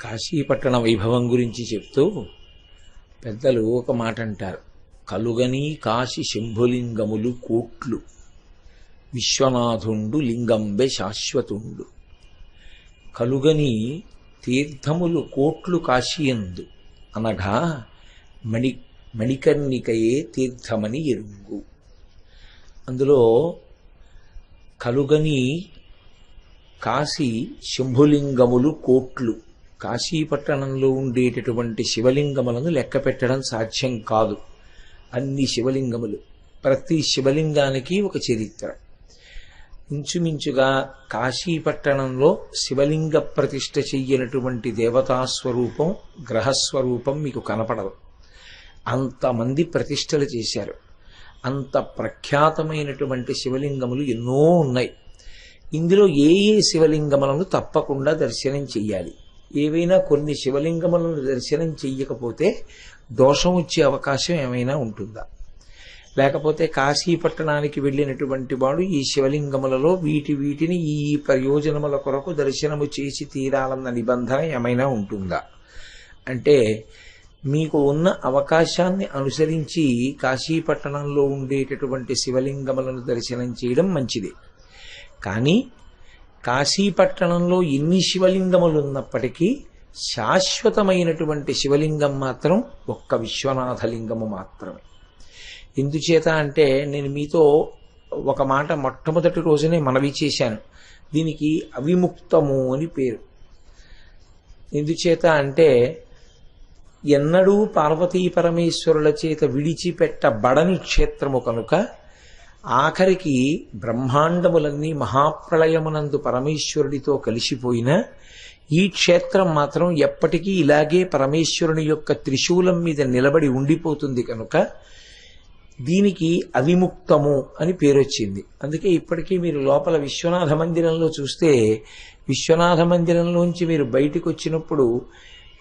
కాశీపట్టణ వైభవం గురించి చెప్తూ పెద్దలు ఒక మాట అంటారు కలుగని కాశీ శంభులింగములు కోట్లు. విశ్వనాథుండు లింగంబె శాశ్వతుండు. కలుగని తీర్థములు కోట్లు కాశీయందు. అనగా మణి మణికర్ణికయే తీర్థమని ఎరుంగు. అందులో కలుగని కాశీ శంభులింగములు కోట్లు. కాశీపట్టణంలో ఉండేటటువంటి శివలింగములను లెక్క పెట్టడం సాధ్యం కాదు. అన్ని శివలింగములు. ప్రతి శివలింగానికి ఒక చరిత్ర. ఇంచుమించుగా కాశీపట్టణంలో శివలింగ ప్రతిష్ఠ చెయ్యనటువంటి దేవతాస్వరూపం గ్రహస్వరూపం మీకు కనపడదు. అంతమంది ప్రతిష్టలు చేశారు. అంత ప్రఖ్యాతమైనటువంటి శివలింగములు ఎన్నో ఉన్నాయి. ఇందులో ఏ ఏ శివలింగములను తప్పకుండా దర్శనం చెయ్యాలి. ఏవైనా కొన్ని శివలింగములను దర్శనం చెయ్యకపోతే దోషం వచ్చే అవకాశం ఏమైనా ఉంటుందా? లేకపోతే కాశీపట్టణానికి వెళ్ళినటువంటి వాడు ఈ శివలింగములలో వీటి వీటిని ఈ ప్రయోజనముల కొరకు దర్శనము చేసి తీరాలన్న నిబంధన ఏమైనా ఉంటుందా? అంటే మీకు ఉన్న అవకాశాన్ని అనుసరించి కాశీపట్టణంలో ఉండేటటువంటి శివలింగములను దర్శనం చేయడం మంచిది. కానీ కాశీపట్టణంలో ఎన్ని శివలింగములు ఉన్నప్పటికీ శాశ్వతమైనటువంటి శివలింగం మాత్రం ఒక్క విశ్వనాథలింగము మాత్రమే. ఎందుచేత అంటే నేను మీతో ఒక మాట మొట్టమొదటి రోజునే మనవి చేశాను. దీనికి అవిముక్తము అని పేరు. ఎందుచేత అంటే ఎన్నడూ పార్వతీ పరమేశ్వరుల చేత విడిచిపెట్టబడని క్షేత్రము కనుక ఆఖరికి బ్రహ్మాండములన్నీ మహాప్రళయమునందు పరమేశ్వరుడితో కలిసిపోయిన ఈ క్షేత్రం మాత్రం ఎప్పటికీ ఇలాగే పరమేశ్వరుని యొక్క త్రిశూలం మీద నిలబడి ఉండిపోతుంది కనుక దీనికి అవిముక్తము అని పేరొచ్చింది. అందుకే ఇప్పటికీ మీరు లోపల విశ్వనాథ మందిరంలో చూస్తే విశ్వనాథ మందిరంలోంచి మీరు బయటికి వచ్చినప్పుడు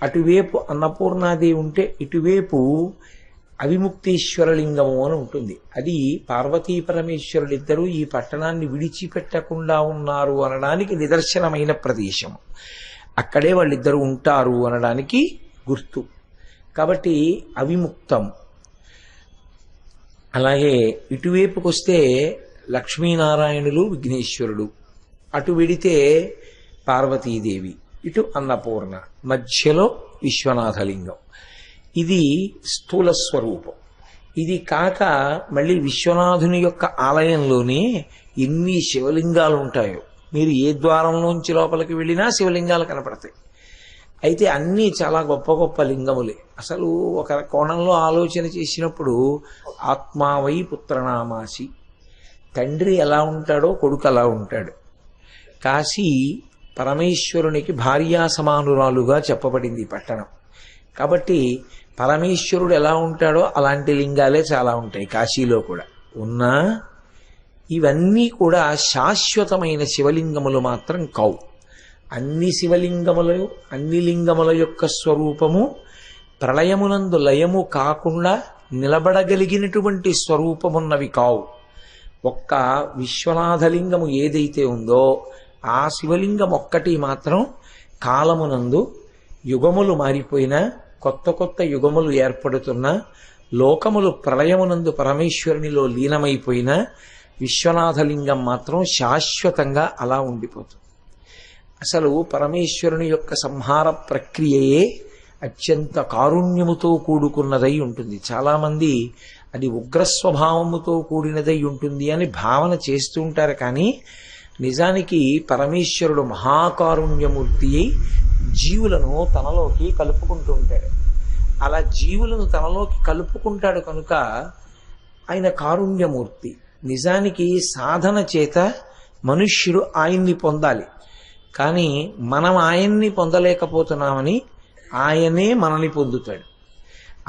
అటువైపు అన్నపూర్ణాదేవి ఉంటే ఇటువైపు అవిముక్తేశ్వరలింగము అని ఉంటుంది. అది పార్వతీ పరమేశ్వరులిద్దరూ ఈ పట్టణాన్ని విడిచిపెట్టకుండా ఉన్నారు అనడానికి నిదర్శనమైన ప్రదేశం. అక్కడే వాళ్ళిద్దరూ ఉంటారు అనడానికి గుర్తు. కాబట్టి అవిముక్తం. అలాగే ఇటువైపుకి వస్తే లక్ష్మీనారాయణులు విఘ్నేశ్వరుడు. అటు వెడితే పార్వతీదేవి. ఇటు అన్నపూర్ణ. మధ్యలో విశ్వనాథలింగం. ఇది స్థూల స్వరూపం. ఇది కాక మళ్ళీ విశ్వనాథుని యొక్క ఆలయంలోనే ఎన్ని శివలింగాలు ఉంటాయో. మీరు ఏ ద్వారంలోంచి లోపలికి వెళ్ళినా శివలింగాలు కనపడతాయి. అయితే అన్నీ చాలా గొప్ప గొప్ప లింగములే. అసలు ఒక కోణంలో ఆలోచన చేసినప్పుడు ఆత్మావై పుత్రనామాసి. తండ్రి ఎలా ఉంటాడో కొడుకు అలా ఉంటాడు. కాశీ పరమేశ్వరునికి భార్యా సమానురాలుగా చెప్పబడింది ఈ పట్టణం. కాబట్టి పరమేశ్వరుడు ఎలా ఉంటాడో అలాంటి లింగాలే చాలా ఉంటాయి కాశీలో కూడా. ఉన్నా ఇవన్నీ కూడా శాశ్వతమైన శివలింగములు మాత్రం కావు. అన్ని శివలింగములు అన్ని లింగముల యొక్క స్వరూపము ప్రళయమునందు లయము కాకుండా నిలబడగలిగినటువంటి స్వరూపమున్నవి కావు. ఒక్క విశ్వనాథలింగము ఏదైతే ఉందో ఆ శివలింగం ఒక్కటి మాత్రం కాలమునందు యుగములు మారిపోయినా కొత్త కొత్త యుగములు ఏర్పడుతున్నా లోకములు ప్రళయమునందు పరమేశ్వరునిలో లీనమైపోయినా విశ్వనాథలింగం మాత్రం శాశ్వతంగా అలా ఉండిపోతుంది. అసలు పరమేశ్వరుని యొక్క సంహార ప్రక్రియయే అత్యంత కారుణ్యముతో కూడుకున్నదై ఉంటుంది. చాలామంది అది ఉగ్రస్వభావముతో కూడినదై ఉంటుంది అని భావన చేస్తూ ఉంటారు కానీ నిజానికి పరమేశ్వరుడు మహాకారుణ్యమూర్తి అయి జీవులను తనలోకి కలుపుకుంటూ ఉంటాడు అలా జీవులను తనలోకి కలుపుకుంటాడు కనుక ఆయన కారుణ్యమూర్తి. నిజానికి సాధన చేత మనుష్యుడు ఆయన్ని పొందాలి. కానీ మనం ఆయన్ని పొందలేకపోతున్నామని ఆయనే మనని పొందుతాడు.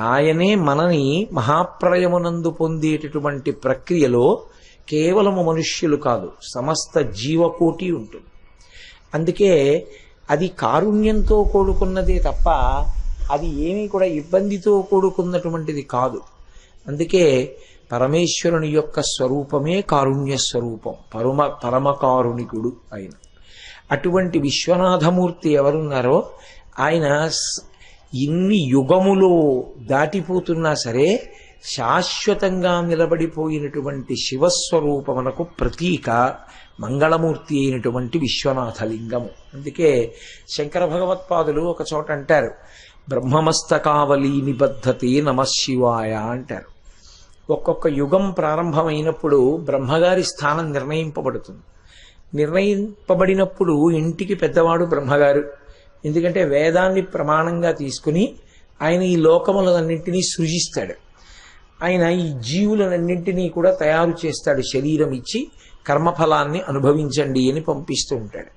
ఆయనే మనని మహాప్రలయమునందు పొందేటటువంటి ప్రక్రియలో కేవలము మనుష్యులు కాదు సమస్త జీవకోటి ఉంటుంది. అందుకే అది కారుణ్యంతో కూడుకున్నదే తప్ప అది ఏమీ కూడా ఇబ్బందితో కూడుకున్నటువంటిది కాదు. అందుకే పరమేశ్వరుని యొక్క స్వరూపమే కారుణ్య స్వరూపం పరమ పరమకారుణికుడు ఆయన. అటువంటి విశ్వనాథమూర్తి ఎవరున్నారో ఆయన ఇన్ని యుగములో దాటిపోతున్నా సరే శాశ్వతంగా నిలబడిపోయినటువంటి శివస్వరూపమునకు ప్రతీక మంగళమూర్తి అయినటువంటి విశ్వనాథలింగము. అందుకే శంకర భగవత్పాదులు ఒక చోట అంటారు బ్రహ్మమస్తకావలి నిబద్ధతే నమశివాయ అంటారు. ఒక్కొక్క యుగం ప్రారంభమైనప్పుడు బ్రహ్మగారి స్థానం నిర్ణయింపబడుతుంది. నిర్ణయింపబడినప్పుడు ఇంటికి పెద్దవాడు బ్రహ్మగారు. ఎందుకంటే వేదాన్ని ప్రమాణంగా తీసుకుని ఆయన ఈ లోకములన్నింటినీ సృజిస్తాడు. ఆయన ఈ జీవులన్నింటినీ కూడా తయారు చేస్తాడు శరీరం ఇచ్చి కర్మఫలాన్ని అనుభవించండి అని పంపిస్తూ ఉంటాడు.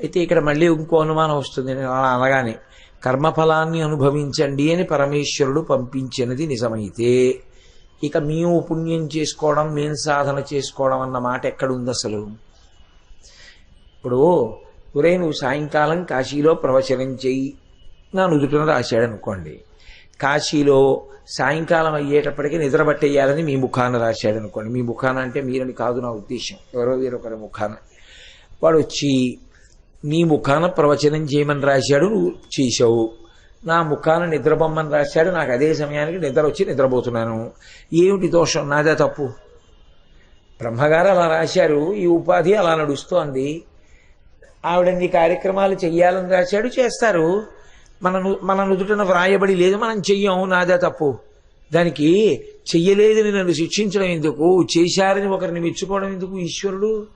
అయితే ఇక్కడ మళ్ళీ ఇంకో అనుమానం వస్తుంది. అలా అనగానే కర్మఫలాన్ని అనుభవించండి అని పరమేశ్వరుడు పంపించినది నిజమైతే ఇక మేము పుణ్యం చేసుకోవడం మేము సాధన చేసుకోవడం అన్న మాట ఎక్కడుంది అసలు? ఇప్పుడు ఒరే నువ్వు సాయంకాలం కాశీలో ప్రవచనం చెయ్యి. నా నుదుటిన రాశాడు అనుకోండి కాశీలో సాయంకాలం అయ్యేటప్పటికి నిద్ర పట్టేయాలని మీ ముఖాన రాశాడు అనుకోండి. మీ ముఖాన అంటే మీరని కాదు నా ఉద్దేశం. ఎవరో వేరొకరి ముఖాన. వాడు వచ్చి నీ ముఖాన ప్రవచనం చేయమని రాశాడు నువ్వు చేశావు. నా ముఖాన నిద్రబొమ్మని రాశాడు నాకు అదే సమయానికి నిద్ర వచ్చి నిద్రపోతున్నాను. ఏమిటి దోషం? నాదే తప్పు. బ్రహ్మగారు అలా రాశారు. ఈ ఉపాధి అలా నడుస్తోంది. ఆవిడన్ని కార్యక్రమాలు చెయ్యాలని రాశాడు చేస్తారు. మన ను- మన నుదుటన వ్రాయబడి లేదు మనం చెయ్యం నాదే తప్పు. దానికి చెయ్యలేదని నన్ను శిక్షించడం ఎందుకు? చేశారని ఒకరిని మెచ్చుకోవడం ఎందుకు? ఈశ్వరుడు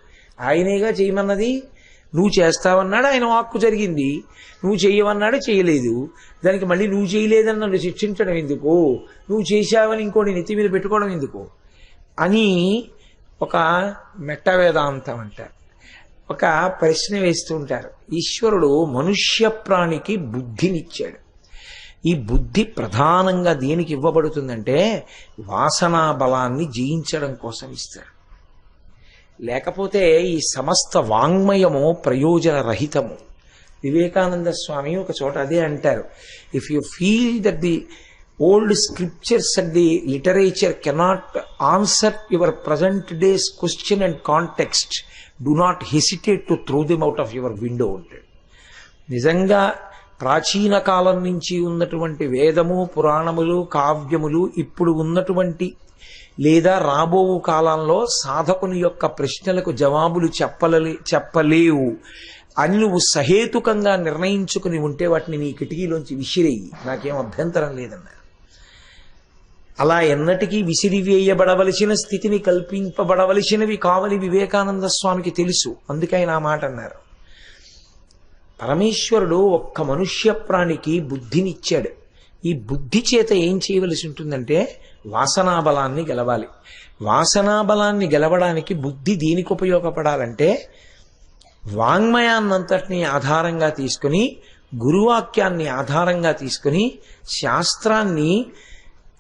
ఆయనేగా చేయమన్నది? నువ్వు చేస్తావన్నాడు ఆయన వాక్కు జరిగింది. నువ్వు చేయవన్నాడు చేయలేదు దానికి మళ్ళీ నువ్వు చేయలేదని నన్ను శిక్షించడం ఎందుకు? నువ్వు చేశావని ఇంకోటి నెత్తి మీద పెట్టుకోవడం ఎందుకు? అని ఒక మెట్ట వేదాంతం అంటారు. ఒక ప్రశ్న వేస్తూ ఉంటారు ఈశ్వరుడు మనుష్య ప్రాణికి బుద్ధినిచ్చాడు. ఈ బుద్ధి ప్రధానంగా దేనికి ఇవ్వబడుతుందంటే వాసనా బలాన్ని జయించడం కోసం ఇస్తాడు లేకపోతే ఈ సమస్త వాంగ్మయము ప్రయోజన రహితము వివేకానంద స్వామి ఒక చోట అదే అంటారు. If you feel that the old scriptures and the literature cannot answer your present days question and context do not hesitate to throw them out of your window అంటాడు నిజంగా ప్రాచీన కాలం నుంచి ఉన్నటువంటి వేదము పురాణములు కావ్యములు ఇప్పుడు ఉన్నటువంటి లేదా రాబో కాలంలో సాధకుని యొక్క ప్రశ్నలకు జవాబులు చెప్పలే చెప్పలేవు. అని నువ్వు సహేతుకంగా నిర్ణయించుకుని ఉంటే వాటిని నీ కిటికీలోంచి విసిరేయి. నాకేం అభ్యంతరం లేదన్నారు. అలా ఎన్నటికీ విసిరివేయబడవలసిన స్థితిని కల్పింపబడవలసినవి కావలి వివేకానంద స్వామికి తెలుసు. అందుకే ఆయన ఆ మాట అన్నారు. పరమేశ్వరుడు ఒక్క మనుష్య ప్రాణికి బుద్ధినిచ్చాడు. ఈ బుద్ధి చేత ఏం చేయవలసి ఉంటుందంటే వాసనా బలాన్ని గెలవాలి. వాసనా బలాన్ని గెలవడానికి బుద్ధి దేనికి ఉపయోగపడాలంటే వాంగ్మయాన్నంతటినీ ఆధారంగా తీసుకుని గురువాక్యాన్ని ఆధారంగా తీసుకుని శాస్త్రాన్ని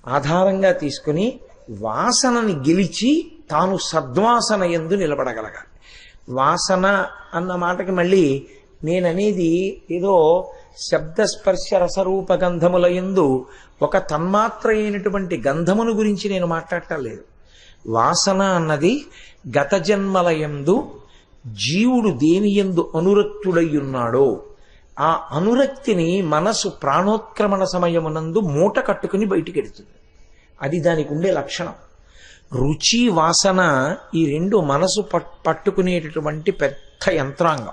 ఆధారంగా తీసుకుని వాసనని గెలిచి తాను సద్వాసన ఎందు నిలబడగలగాలి. వాసన అన్న మాటకి మళ్ళీ నేననేది ఏదో శబ్దస్పర్శ రసరూప గంధముల ఎందు ఒక తన్మాత్ర అయినటువంటి గంధమును గురించి నేను మాట్లాడటం లేదు. వాసన అన్నది గత జన్మల ఎందు జీవుడు దేని ఎందు అనురక్తుడై ఉన్నాడో ఆ అనురక్తిని మనసు ప్రాణోత్క్రమణ సమయమునందు మూట కట్టుకుని బయటికెడుతుంది. అది దానికి ఉండే లక్షణం. రుచి వాసన ఈ రెండు మనసు పట్ పట్టుకునేటటువంటి పెద్ద యంత్రాంగం.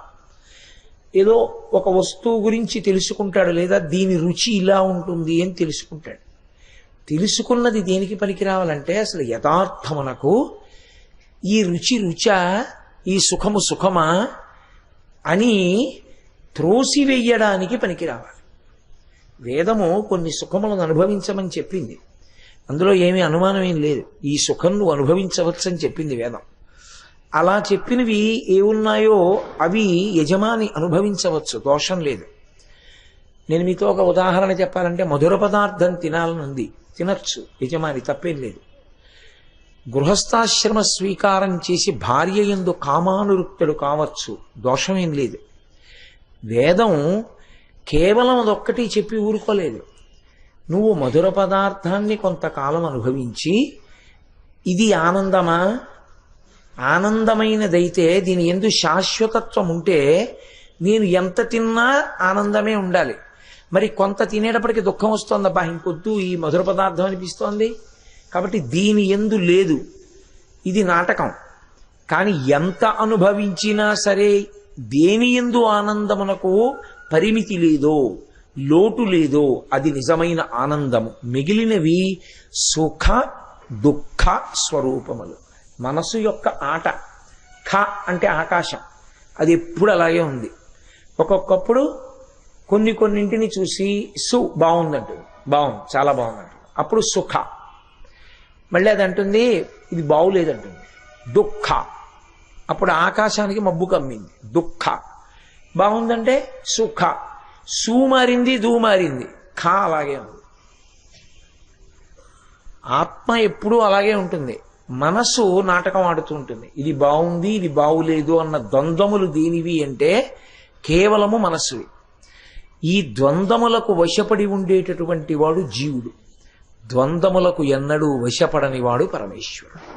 ఏదో ఒక వస్తువు గురించి తెలుసుకుంటాడు లేదా దీని రుచి ఇలా ఉంటుంది అని తెలుసుకుంటాడు. తెలుసుకున్నది దేనికి పనికి రావాలంటే అసలు యథార్థమునకు ఈ రుచి రుచ ఈ సుఖము సుఖమా అని త్రోసివేయడానికి పనికి రావాలి వేదము కొన్ని సుఖములను అనుభవించమని చెప్పింది. అందులో ఏమీ అనుమానం ఏం లేదు. ఈ సుఖం నువ్వు అని చెప్పింది వేదం. అలా చెప్పినవి ఏమున్నాయో అవి యజమాని అనుభవించవచ్చు. దోషం లేదు. నేను మీతో ఒక ఉదాహరణ చెప్పాలంటే మధుర పదార్థం తినాలనుంది తినచ్చు. యజమాని తప్పేం లేదు. గృహస్థాశ్రమ స్వీకారం చేసి భార్య ఎందు కామానురుక్తుడు కావచ్చు. దోషమేం లేదు. వేదం కేవలం అదొక్కటి చెప్పి ఊరుకోలేదు. నువ్వు మధుర పదార్థాన్ని కొంతకాలం అనుభవించి ఇది ఆనందమా? ఆనందమైనదైతే దీని ఎందు శాశ్వతత్వం ఉంటే నేను ఎంత తిన్నా ఆనందమే ఉండాలి. మరి కొంత తినేటప్పటికి దుఃఖం వస్తోందబ్బా ఇంకొద్దు ఈ మధుర పదార్థం అనిపిస్తోంది. కాబట్టి దీని ఎందు లేదు. ఇది నాటకం. కానీ ఎంత అనుభవించినా సరే దేని ఎందు ఆనందమునకు పరిమితి లేదో లోటు లేదో అది నిజమైన ఆనందము. మిగిలినవి సుఖ దుఃఖ స్వరూపములు. మనసు యొక్క ఆట. ఖ అంటే ఆకాశం. అది ఎప్పుడు అలాగే ఉంది. ఒక్కొక్కప్పుడు కొన్ని కొన్నింటిని చూసి సు బాగుందంటుంది. బాగుంది చాలా బాగుందంటుంది. అప్పుడు సుఖ. మళ్ళీ అది అంటుంది ఇది బాగులేదంటుంది. దుఃఖ. అప్పుడు ఆకాశానికి మబ్బు కమ్మింది. దుఃఖ. బాగుందంటే సుఖ. సు మారింది దూ మారింది ఖ అలాగే ఉంది. ఆత్మ ఎప్పుడూ అలాగే ఉంటుంది. మనసు నాటకం ఆడుతూ ఉంటుంది. ఇది బాగుంది ఇది బాగులేదు అన్న ద్వంద్వములు దేనివి అంటే కేవలము మనస్సువి. ఈ ద్వంద్వములకు వశపడి ఉండేటటువంటి వాడు జీవుడు. ద్వంద్వములకు ఎన్నడూ వశపడని వాడు పరమేశ్వరుడు.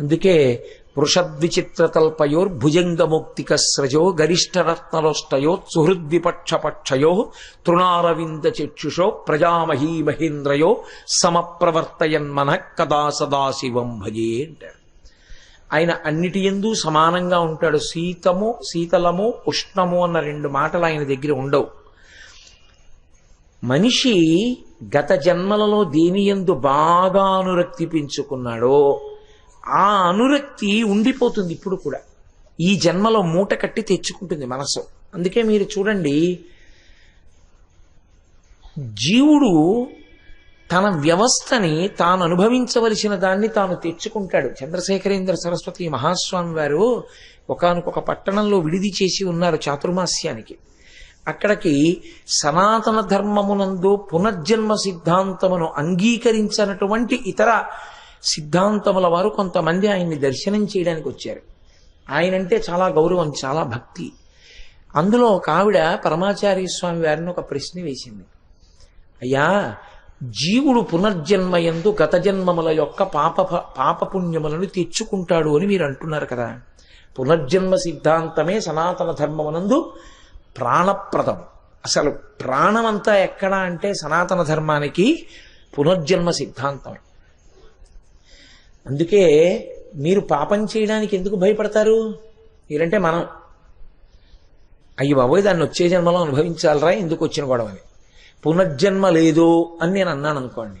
అందుకే వృషద్విచిత్రతల్పయోర్భుజంగముక్తిక స్రజో గరిష్టరత్నలోష్టయో సుహృద్విపక్షపక్షయో తృణారవింద చక్షుషో ప్రజామహీ మహేంద్రయో సమప్రవర్తయన్మన కదా సదాశివం భజే అంటారు ఆయన అన్నిటి ఎందు సమానంగా ఉంటాడు. శీతము శీతలము ఉష్ణము అన్న రెండు మాటలు ఆయన దగ్గర ఉండవు. మనిషి గత జన్మలలో దేని ఎందు బాగా అనురక్తి పెంచుకున్నాడో ఆ అనురక్తి ఉండిపోతుంది ఇప్పుడు కూడా. ఈ జన్మలో మూట కట్టి తెచ్చుకుంటుంది మనసు. అందుకే మీరు చూడండి జీవుడు తన వ్యవస్థని తాను అనుభవించవలసిన దాన్ని తాను తెచ్చుకుంటాడు. చంద్రశేఖరేంద్ర సరస్వతి మహాస్వామి వారు ఒకనకొక పట్టణంలో విడిది చేసి ఉన్నారు చాతుర్మాస్యానికి. అక్కడికి సనాతన ధర్మమునందు పునర్జన్మ సిద్ధాంతమును అంగీకరించినటువంటి ఇతర సిద్ధాంతముల వారు కొంతమంది ఆయన్ని దర్శనం చేయడానికి వచ్చారు. ఆయనంటే చాలా గౌరవం చాలా భక్తి. అందులో ఒక ఆవిడ పరమాచార్య స్వామి వారిని ఒక ప్రశ్న వేసింది. అయ్యా జీవుడు పునర్జన్మయందు గత జన్మముల యొక్క పాప పాపపుణ్యములను తెచ్చుకుంటాడు అని మీరు అంటున్నారు కదా. పునర్జన్మ సిద్ధాంతమే సనాతన ధర్మమునందు ప్రాణప్రదం. అసలు ప్రాణమంతా ఎక్కడ అంటే సనాతన ధర్మానికి పునర్జన్మ సిద్ధాంతం. అందుకే మీరు పాపం చేయడానికి ఎందుకు భయపడతారు? మీరంటే మనం. అయ్యి బాబోయ్ దాన్ని వచ్చే జన్మలో అనుభవించాలరా? ఎందుకు వచ్చిన గొడవని పునర్జన్మ లేదు అని నేను అన్నాను అనుకోండి.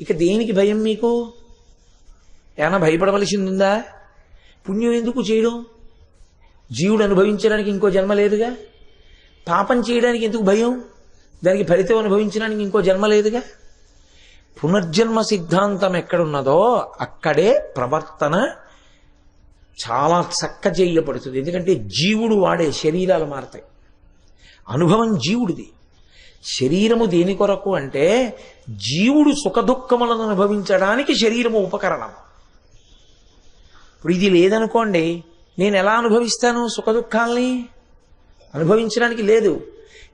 ఇక దేనికి భయం మీకు? ఏమైనా భయపడవలసింది ఉందా పుణ్యం ఎందుకు చేయడం? జీవుడు అనుభవించడానికి ఇంకో జన్మ లేదుగా? పాపం చేయడానికి ఎందుకు భయం? దానికి ఫలితం అనుభవించడానికి ఇంకో జన్మ లేదుగా? పునర్జన్మ సిద్ధాంతం ఎక్కడున్నదో అక్కడే ప్రవర్తన చాలా చక్క చేయబడుతుంది ఎందుకంటే జీవుడు వాడే శరీరాలు మారతాయి. అనుభవం జీవుడిది. శరీరము దేని కొరకు అంటే జీవుడు సుఖదుఖములను అనుభవించడానికి శరీరము ఉపకరణం. ఇప్పుడు ఇది లేదనుకోండి నేను ఎలా అనుభవిస్తాను సుఖదుఖాల్ని? అనుభవించడానికి లేదు.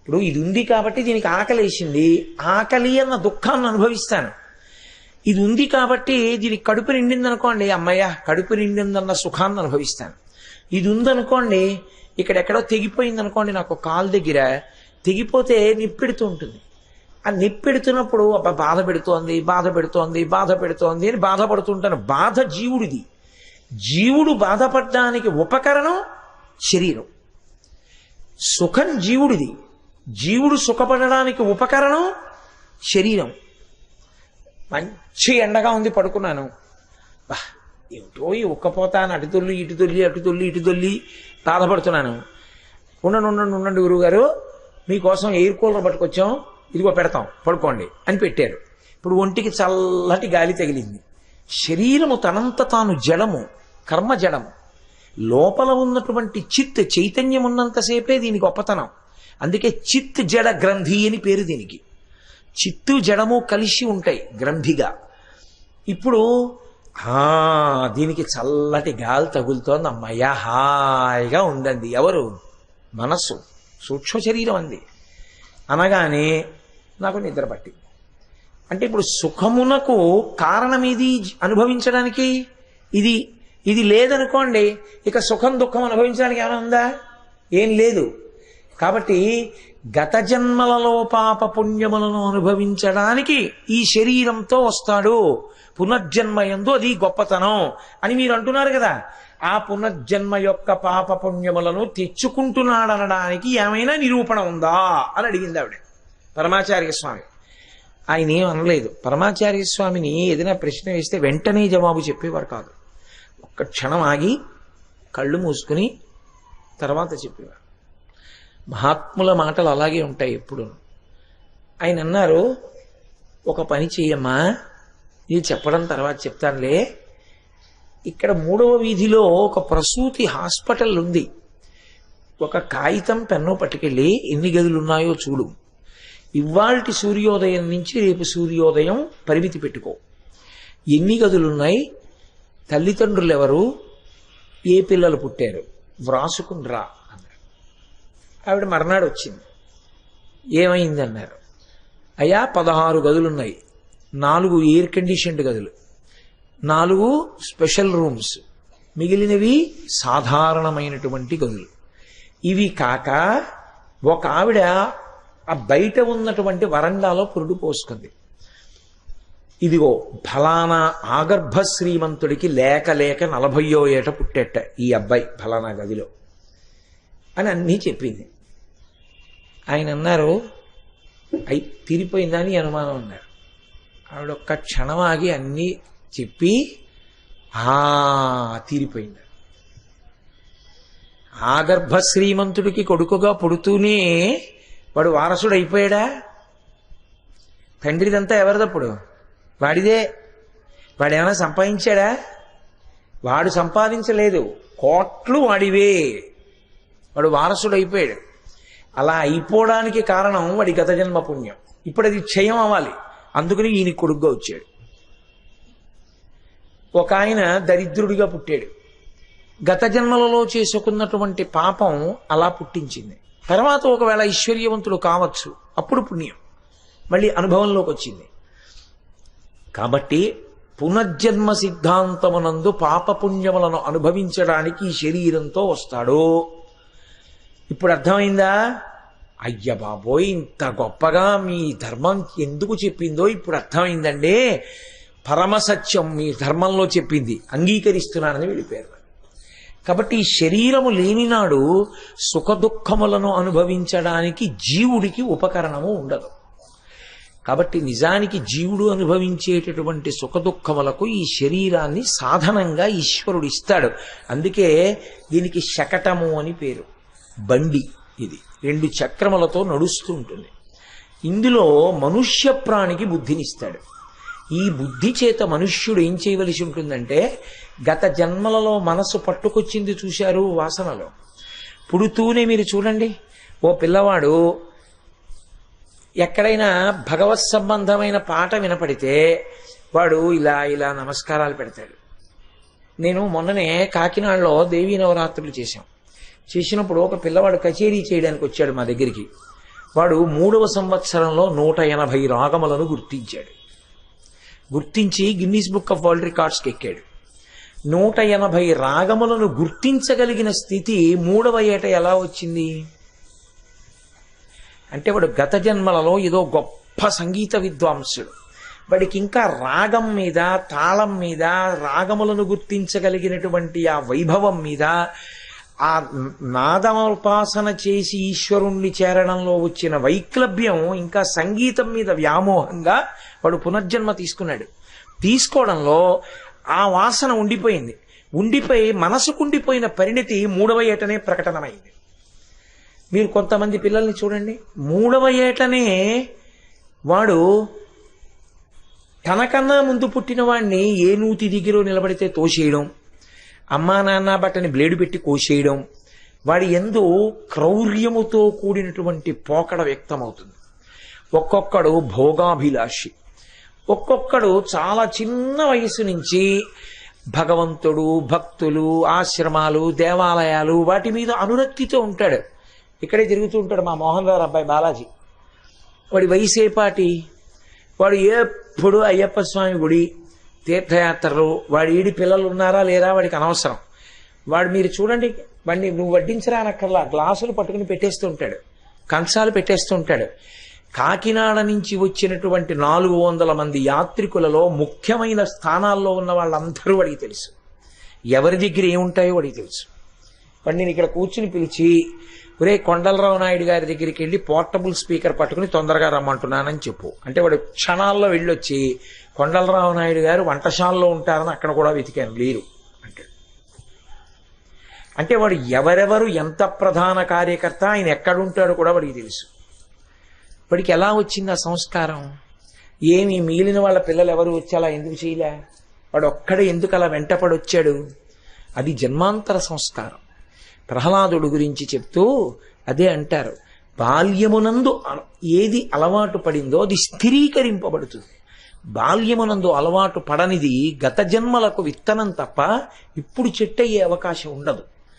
ఇప్పుడు ఇది ఉంది కాబట్టి దీనికి ఆకలి వేసింది. ఆకలి అన్న దుఃఖాన్ని అనుభవిస్తాను. ఇది ఉంది కాబట్టి దీనికి కడుపు నిండింది అనుకోండి అమ్మయ్య కడుపు నిండిందన్న సుఖాన్ని అనుభవిస్తాను. ఇది ఉందనుకోండి ఇక్కడెక్కడో తెగిపోయింది అనుకోండి నాకు కాలు దగ్గర తెగిపోతే నిప్పెడుతూ ఉంటుంది. ఆ నిప్పెడుతున్నప్పుడు అబ్బా బాధ పెడుతోంది బాధ పెడుతోంది బాధ పెడుతోంది అని బాధపడుతుంటాను బాధ జీవుడిది. జీవుడు బాధపడడానికి ఉపకరణం శరీరం. సుఖం జీవుడిది. జీవుడు సుఖపడడానికి ఉపకరణం శరీరం. మంచి ఎండగా ఉంది పడుకున్నాను. బా ఏమిటో ఈ ఉక్కపోతాను అటు తొల్లి ఇటు తొల్లి అటు తొల్లి ఇటు తొల్లి బాధపడుతున్నాను. ఉండండి ఉండండి ఉండండి గురువుగారు మీకోసం ఎయిర్ కూలర్ పట్టుకొచ్చాం. ఇదిగో పెడతాం పడుకోండి అని పెట్టారు. ఇప్పుడు ఒంటికి చల్లటి గాలి తగిలింది. శరీరము తనంత తాను జడము కర్మ జడము లోపల ఉన్నటువంటి చిత్ చైతన్యం ఉన్నంతసేపే దీని గొప్పతనం. అందుకే చిత్ జడ గ్రంథి అని పేరు దీనికి. చిత్తు జడము కలిసి ఉంటాయి గ్రంథిగా. ఇప్పుడు దీనికి చల్లటి గాలి తగులుతోంది అమ్మయ్య హాయిగా ఉండండి ఎవరు? మనస్సు. సూక్ష్మ శరీరం అంది. అనగానే నాకు నిద్ర పట్టింది. అంటే ఇప్పుడు సుఖమునకు కారణం ఇది అనుభవించడానికి? ఇది ఇది లేదనుకోండి ఇక సుఖం దుఃఖం అనుభవించడానికి ఏమైనా ఉందా? ఏం లేదు. కాబట్టి గత జన్మలలో పాప పుణ్యములను అనుభవించడానికి ఈ శరీరంతో వస్తాడు. పునర్జన్మ ఎందు అది గొప్పతనం అని మీరు అంటున్నారు కదా. ఆ పునర్జన్మ యొక్క పాప పుణ్యములను తెచ్చుకుంటున్నాడనడానికి ఏమైనా నిరూపణ ఉందా అని అడిగింది ఆవిడ పరమాచార్య స్వామి. ఆయన ఏం అనలేదు. పరమాచార్య స్వామిని ఏదైనా ప్రశ్న వేస్తే వెంటనే జవాబు చెప్పేవారు కాదు. ఒక్క క్షణం ఆగి కళ్ళు మూసుకుని తర్వాత చెప్పేవారు. మహాత్ముల మాటలు అలాగే ఉంటాయి ఎప్పుడు. ఆయన అన్నారు ఒక పని చెయ్యమ్మా ఇది చెప్పడం తర్వాత చెప్తానులే. ఇక్కడ మూడవ వీధిలో ఒక ప్రసూతి హాస్పిటల్ ఉంది. ఒక కాగితం పెన్ను పట్టుకెళ్ళి ఎన్ని గదులు ఉన్నాయో చూడు. ఇవాల్టి సూర్యోదయం నుంచి రేపు సూర్యోదయం పరిమితి పెట్టుకో. ఎన్ని గదులున్నాయి? తల్లిదండ్రులు ఎవరు ఏ పిల్లలు పుట్టారు? వ్రాసుకుని రా. ఆవిడ మర్నాడు వచ్చింది. ఏమైంది అన్నారు అయ్యా పదహారు గదులున్నాయి. నాలుగు ఎయిర్ కండిషన్డ్ గదులు. నాలుగు స్పెషల్ రూమ్స్ మిగిలినవి సాధారణమైనటువంటి గదులు. ఇవి కాక ఒక ఆవిడ ఆ బయట ఉన్నటువంటి వరండాలో పురుడు పోసుకుంది. ఇదిగో ఫలానా ఆగర్భ శ్రీమంతుడికి లేక లేక నలభయో ఏట పుట్టేట ఈ అబ్బాయి ఫలానా గదిలో అని అన్నీ చెప్పింది. ఆయన అన్నారు అయి తీరిపోయిందని అనుమానం అన్నారు. ఆవిడ ఒక్క క్షణం ఆగి అన్నీ చెప్పి ఆ తీరిపోయింది. ఆగర్భ శ్రీమంతుడికి కొడుకుగా పుడుతూనే వాడు వారసుడు అయిపోయాడా తండ్రిదంతా ఎవరిదప్పుడు వాడిదే. వాడేమైనా సంపాదించాడా? వాడు సంపాదించలేదు. కోట్లు వాడివే. వాడు వారసుడు అయిపోయాడు అలా అయిపోవడానికి కారణం వాడి గత జన్మ పుణ్యం. ఇప్పుడు అది క్షయం అవ్వాలి. అందుకని ఈయన కొడుగ్గా వచ్చాడు. ఒక ఆయన దరిద్రుడిగా పుట్టాడు. గత జన్మలలో చేసుకున్నటువంటి పాపం అలా పుట్టించింది. తర్వాత ఒకవేళ ఐశ్వర్యవంతుడు కావచ్చు అప్పుడు పుణ్యం. మళ్ళీ అనుభవంలోకి వచ్చింది. కాబట్టి పునర్జన్మ సిద్ధాంతమునందు పాపపుణ్యములను అనుభవించడానికి ఈ శరీరంతో వస్తాడు. ఇప్పుడు అర్థమైందా? అయ్య బాబోయ్ ఇంత గొప్పగా మీ ధర్మం ఎందుకు చెప్పిందో ఇప్పుడు అర్థమైందండి. పరమసత్యం మీ ధర్మంలో చెప్పింది అంగీకరిస్తున్నానని వెళ్ళిపోయారు కాబట్టి శరీరము లేనినాడు సుఖదుఖములను అనుభవించడానికి జీవుడికి ఉపకరణము ఉండదు. కాబట్టి నిజానికి జీవుడు అనుభవించేటటువంటి సుఖదుఖములకు ఈ శరీరాన్ని సాధనంగా ఈశ్వరుడు ఇస్తాడు. అందుకే దీనికి శకటము అని పేరు. బండి ఇది. రెండు చక్రములతో నడుస్తూ ఉంటుంది. ఇందులో మనుష్య ప్రాణికి బుద్ధినిస్తాడు. ఈ బుద్ధి చేత మనుష్యుడు ఏం చేయవలసి ఉంటుందంటే గత జన్మలలో మనసు పట్టుకొచ్చింది చూశారు వాసనలో. పుడుతూనే మీరు చూడండి. ఓ పిల్లవాడు ఎక్కడైనా భగవత్ సంబంధమైన పాట వినపడితే వాడు ఇలా ఇలా నమస్కారాలు పెడతాడు. నేను మొన్ననే కాకినాడలో దేవీ నవరాత్రులు చేశాం. చేసినప్పుడు ఒక పిల్లవాడు కచేరీ చేయడానికి వచ్చాడు మా దగ్గరికి. వాడు మూడవ సంవత్సరంలో నూట ఎనభై రాగములను గుర్తించాడు. గుర్తించి గిన్నీస్ బుక్ ఆఫ్ వరల్డ్ రికార్డ్స్కి ఎక్కాడు. నూట ఎనభై రాగములను గుర్తించగలిగిన స్థితి మూడవ ఏట ఎలా వచ్చింది? అంటే వాడు గత జన్మలలో ఏదో గొప్ప సంగీత విద్వాంసుడు. వాడికి ఇంకా రాగం మీద తాళం మీద రాగములను గుర్తించగలిగినటువంటి ఆ వైభవం మీద ఆ నాదమోపాసన చేసి ఈశ్వరుణ్ణి చేరడంలో వచ్చిన వైక్లభ్యం ఇంకా సంగీతం మీద వ్యామోహంగా వాడు పునర్జన్మ తీసుకున్నాడు. తీసుకోవడంలో ఆ వాసన ఉండిపోయింది. ఉండిపోయి మనసుకుండిపోయిన పరిణితి మూడవ ఏటనే ప్రకటనమైంది. మీరు కొంతమంది పిల్లల్ని చూడండి. మూడవ ఏటనే వాడు తనకన్నా ముందు పుట్టిన వాడిని ఏ నూతి దిగిలో నిలబడితే తోసేయడం. అమ్మా నాన్న బట్టని బ్లేడు పెట్టి కోసేయడం వాడి ఎందు క్రౌర్యముతో కూడినటువంటి పోకడ వ్యక్తమవుతుంది. ఒక్కొక్కడు భోగాభిలాషి. ఒక్కొక్కడు చాలా చిన్న వయసు నుంచి భగవంతుడు భక్తులు ఆశ్రమాలు దేవాలయాలు వాటి మీద అనురక్తితో ఉంటాడు. ఇక్కడే తిరుగుతూ ఉంటాడు మా మోహన్ గారు అబ్బాయి బాలాజీ. వాడి వయసేపాటి? వాడు ఎప్పుడు అయ్యప్ప స్వామి గుడి తీర్థయాత్రలు వాడి ఈడి పిల్లలు ఉన్నారా లేరా వాడికి అనవసరం. వాడు మీరు చూడండి వాడిని నువ్వు వడ్డించరా అనక్కర్లా గ్లాసులు పట్టుకుని పెట్టేస్తూ ఉంటాడు. కంచాలు పెట్టేస్తూ ఉంటాడు. కాకినాడ నుంచి వచ్చినటువంటి నాలుగు వందల మంది యాత్రికులలో ముఖ్యమైన స్థానాల్లో ఉన్న వాళ్ళందరూ వాడికి తెలుసు. ఎవరి దగ్గర ఏముంటాయో వాడికి తెలుసు. వాడిని నేను ఇక్కడ కూర్చుని పిలిచి ఒరే కొండలరావు నాయుడు గారి దగ్గరికి వెళ్ళి పోర్టబుల్ స్పీకర్ పట్టుకుని తొందరగా రమ్మంటున్నానని చెప్పు. అంటే వాడు క్షణాల్లో వెళ్ళొచ్చి కొండలరావు నాయుడు గారు వంటశాలలో ఉంటారని అక్కడ కూడా వెతికాను లేరు. అంటాడు అంటే వాడు ఎవరెవరు ఎంత ప్రధాన కార్యకర్త ఆయన ఎక్కడుంటాడో కూడా వాడికి తెలుసు. వాడికి ఎలా వచ్చింది ఆ సంస్కారం? ఏమి మిగిలిన వాళ్ళ పిల్లలు ఎవరు వచ్చి అలా ఎందుకు చేయలే? వాడు ఒక్కడే ఎందుకు అలా వెంటపడి వచ్చాడు అది జన్మాంతర సంస్కారం. ప్రహ్లాదుడు గురించి చెప్తూ అదే అంటారు. బాల్యమునందు అల- ఏది అలవాటు పడిందో అది స్థిరీకరింపబడుతుంది. బాల్యమునందు అలవాటు పడనిది గత జన్మలకు విత్తనం తప్ప ఇప్పుడు చెట్టయ్యే అవకాశం ఉండదు.